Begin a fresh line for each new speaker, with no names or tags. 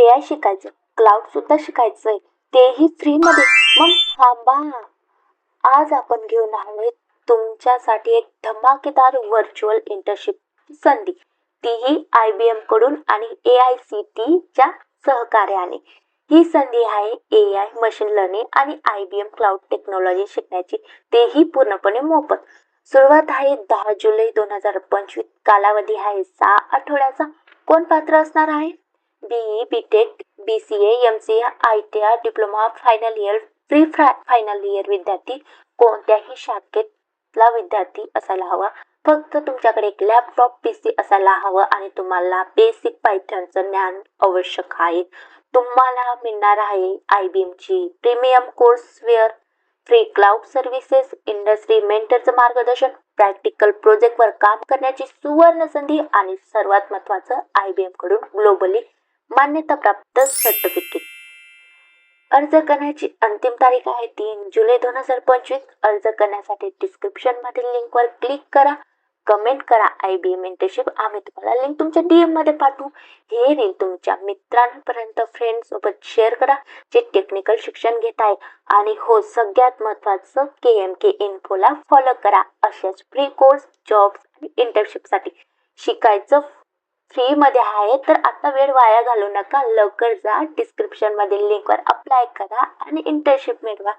ए I शिकायचं. Cloud सुद्धा शिकायचंय. तेही फ्रीमध्ये मग थांबा. आज आपण घेऊन आलोय तुमच्यासाठी एक धमाकेदार व्हर्च्युअल इंटर्नशिप संधी. तीही आय बी एमकडून आणि ए आय सी टीच्या सहकार्याने. ही संधी आहे ए आय मशीन लर्निंग आणि I B M cloud technology शिकण्याची. तेही पूर्णपणे मोफत. सुरुवात आहे दहा जुलै दोन हजार पंचवीस. कालावधी आहे सहा आठवड्याचा. कोण पात्र असणार आहे? BE B tech B C A M C A I T R diploma final year pre Fra final year विद्यार्थी कोणत्याही शाखेतला विद्यार्थी असायला हवा. फक्त तुमच्याकडे एक लॅपटॉप पी सी असायला हवं आणि तुम्हाला बेसिक पायथनचं ज्ञान आवश्यक आहे. तुम्हाला मिळणार आहे I B एमची premium courseware free cloud services industry मेंटरचं मार्गदर्शन प्रॅक्टिकल प्रोजेक्टवर काम करण्याची सुवर्ण संधी आणि सर्वात महत्त्वाचं आय बी एमकडून ग्लोबली मान्यताप्राप्त सर्टिफिकेट अर्ज करण्याची अंतिम तारीख आहे तीन जुलै दोन हजार पंचवीस. अर्ज करण्यासाठी डिस्क्रिप्शन मधील लिंकवर क्लिक करा. कमेंट करा. आय बी एम इंटर्नशिप आम्ही तुम्हाला लिंक तुमच्या डीएममध्ये पाठवू. हे रील तुमच्या मित्रांपर्यंत फ्रेंड सोबत शेअर करा जे टेक्निकल शिक्षण घेत आहे. आणि हो सगळ्यात महत्त्वाचं के एम के इन्फोला फॉलो करा. अशाच फ्री कोर्स जॉब्स आणि इंटर्नशिपसाठी शिकायचं फ्रीमध्ये आहे तर आता वेळ वाया घालू नका. लवकर जा डिस्क्रिप्शन मधील लिंकवर अप्लाय करा आणि इंटर्नशिप मिळवा.